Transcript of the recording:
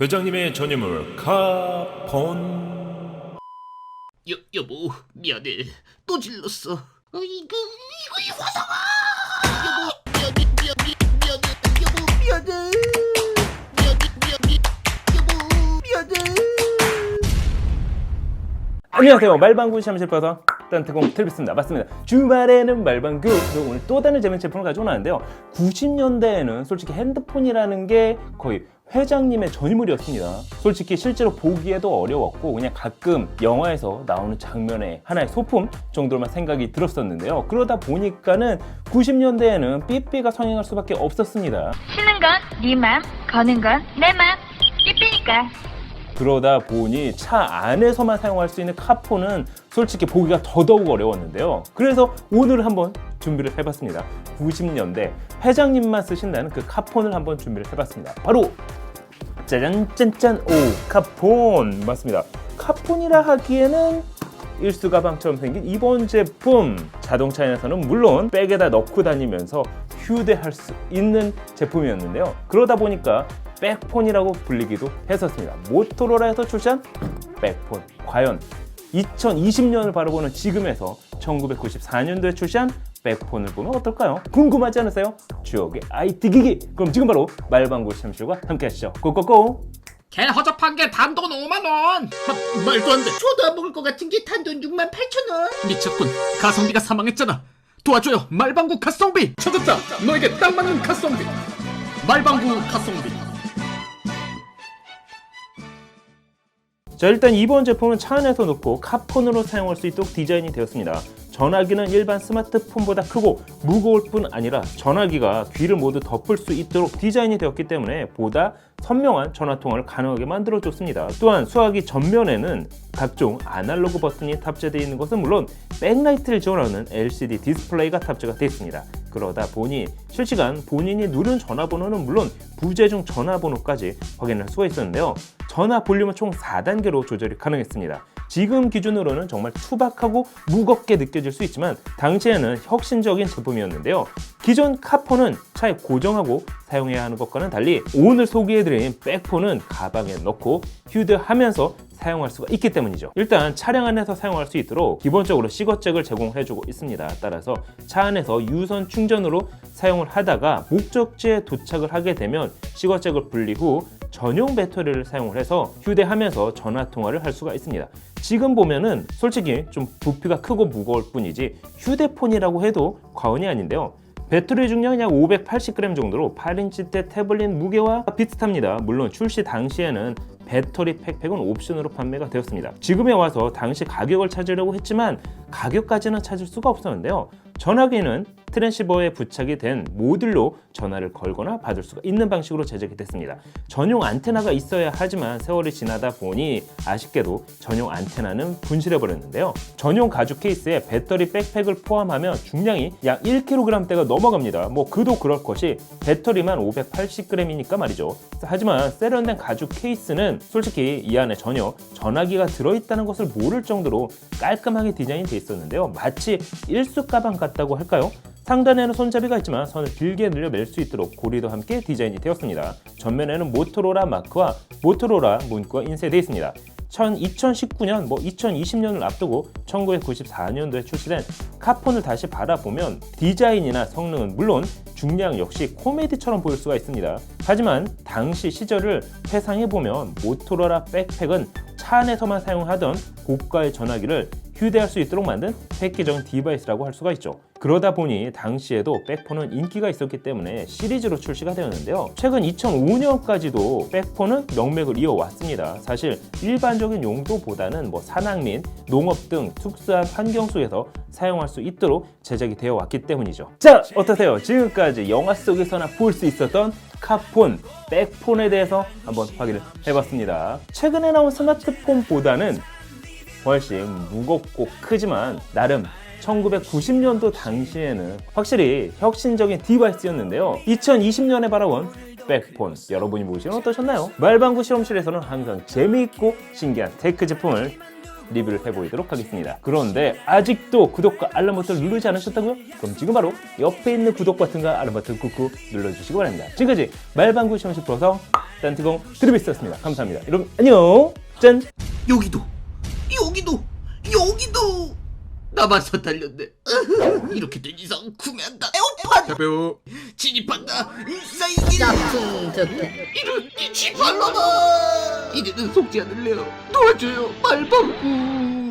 회장님의 전유물 카폰 여, 여보 미안해. 또 질렀어. 어, 이거 이거 이 화상아! 여보 미안해 미안해 미안해 여보. 미안해! 미안해! 미안해! 여보 미안해 안녕하세요. 말방구 샴실버서 딴태공 틀비스입니다. 맞습니다. 주말에는 말방구 그리고 오늘 또 다른 재밌는 제품을 가지고 나왔는데요. 90년대에는 솔직히 핸드폰이라는 게 거의 회장님의 전유물이었습니다 솔직히 실제로 보기에도 어려웠고 그냥 가끔 영화에서 나오는 장면의 하나의 소품 정도로만 생각이 들었었는데요 그러다 보니까는 90년대에는 삐삐가 성행할 수밖에 없었습니다 치는 건 네 맘, 거는 건 내 맘. 삐삐니까. 그러다 보니 차 안에서만 사용할 수 있는 카폰은 솔직히 보기가 더더욱 어려웠는데요. 그래서 오늘 한번 준비를 해봤습니다. 90년대 회장님만 쓰신다는 그 카폰을 한번 준비를 해봤습니다. 바로 짜잔 짠짠 오 카폰 맞습니다. 카폰이라 하기에는 일수 가방처럼 생긴 이번 제품 자동차에서는 물론 백에다 넣고 다니면서 휴대할 수 있는 제품이었는데요. 그러다 보니까 백폰이라고 불리기도 했었습니다. 모토로라에서 출시한 백폰. 과연 2020년을 바라보는 지금에서 1994년도에 출시한 백폰을 보면 어떨까요? 궁금하지 않으세요? 추억의 IT 기기. 그럼 지금 바로 말방구 샴실과 함께 하시죠. 고고고! 개 허접한 게 단돈 5만 원! 마, 말도 안돼. 저도 안 먹을 것 같은 게 단돈 6만 8천 원! 미쳤군. 가성비가 사망했잖아 도와줘요. 말방구 가성비. 찾았다. 너에게 딱 맞는 가성비. 말방구 가성비 자 일단 이번 제품은 차 안에서 놓고 카폰으로 사용할 수 있도록 디자인이 되었습니다. 전화기는 일반 스마트폰보다 크고 무거울 뿐 아니라 전화기가 귀를 모두 덮을 수 있도록 디자인이 되었기 때문에 보다 선명한 전화 통화를 가능하게 만들어줬습니다. 또한 수화기 전면에는 각종 아날로그 버튼이 탑재되어 있는 것은 물론 백라이트를 지원하는 LCD 디스플레이가 탑재가 되어 있습니다. 그러다 보니 실시간 본인이 누른 전화번호는 물론 부재중 전화번호까지 확인할 수가 있었는데요. 전화 볼륨은 총 4단계로 조절이 가능했습니다. 지금 기준으로는 정말 투박하고 무겁게 느껴질 수 있지만 당시에는 혁신적인 제품이었는데요. 기존 카폰은 차에 고정하고 사용해야 하는 것과는 달리 오늘 소개해드린 백폰은 가방에 넣고 휴대하면서 사용할 수가 있기 때문이죠. 일단 차량 안에서 사용할 수 있도록 기본적으로 시거잭을 제공해주고 있습니다. 따라서 차 안에서 유선 충전으로 사용을 하다가 목적지에 도착을 하게 되면 시거잭을 분리 후 전용 배터리를 사용을 해서 휴대하면서 전화 통화를 할 수가 있습니다. 지금 보면은 솔직히 좀 부피가 크고 무거울 뿐이지 휴대폰이라고 해도 과언이 아닌데요. 배터리 중량은 약 580g 정도로 8인치 대 태블릿 무게와 비슷합니다. 물론 출시 당시에는 배터리 팩팩은 옵션으로 판매가 되었습니다. 지금에 와서 당시 가격을 찾으려고 했지만 가격까지는 찾을 수가 없었는데요. 전화기는 트랜시버에 부착이 된 모듈로 전화를 걸거나 받을 수가 있는 방식으로 제작이 됐습니다. 전용 안테나가 있어야 하지만 세월이 지나다 보니 아쉽게도 전용 안테나는 분실해 버렸는데요. 전용 가죽 케이스에 배터리 백팩을 포함하면 중량이 약 1kg대가 넘어갑니다. 뭐 그도 그럴 것이 배터리만 580g이니까 말이죠. 하지만 세련된 가죽 케이스는 솔직히 이 안에 전혀 전화기가 들어있다는 것을 모를 정도로 깔끔하게 디자인이 돼 있었는데요. 마치 일수 가방 같 다고 할까요? 상단에는 손잡이가 있지만 선을 길게 늘려 멜 수 있도록 고리도 함께 디자인이 되었습니다. 전면에는 모토로라 마크와 모토로라 문구가 인쇄되어 있습니다. 2019년, 뭐 2020년을 앞두고 1994년도에 출시된 카폰을 다시 바라보면 디자인이나 성능은 물론 중량 역시 코미디처럼 보일 수가 있습니다. 하지만 당시 시절을 회상해보면 모토로라 백팩은 차 안에서만 사용하던 고가의 전화기를 휴대할 수 있도록 만든 획기적인 디바이스라고 할 수가 있죠. 그러다 보니 당시에도 백폰은 인기가 있었기 때문에 시리즈로 출시가 되었는데요. 최근 2005년까지도 백폰은 명맥을 이어왔습니다. 사실 일반적인 용도보다는 뭐 산악 및 농업 등 특수한 환경 속에서 사용할 수 있도록 제작이 되어 왔기 때문이죠. 자, 어떠세요? 지금까지 영화 속에서나 볼 수 있었던 카폰, 백폰에 대해서 한번 확인을 해봤습니다. 최근에 나온 스마트폰보다는 훨씬 무겁고 크지만 나름 1990년도 당시에는 확실히 혁신적인 디바이스였는데요. 2020년에 바라본 백폰 여러분이 보시면 어떠셨나요? 말방구 실험실에서는 항상 재미있고 신기한 테크 제품을 리뷰를 해보도록 하겠습니다. 그런데 아직도 구독과 알람 버튼을 누르지 않으셨다고요? 그럼 지금 바로 옆에 있는 구독 버튼과 알람 버튼 꾹꾹 눌러주시기 바랍니다. 지금까지 말방구 실험실 프로성 딴티공 드리비스였습니다. 감사합니다. 여러분 안녕. 짠. 여기도 여기도 여기도 남아서 달렸네. 이렇게 된 이상 구매한다. 에어팟! 가벼워 진입한다. 인사이길 짝퉁 좋대 이런 이지 발라봐 이제는 속지 않을래요. 도와줘요 말방구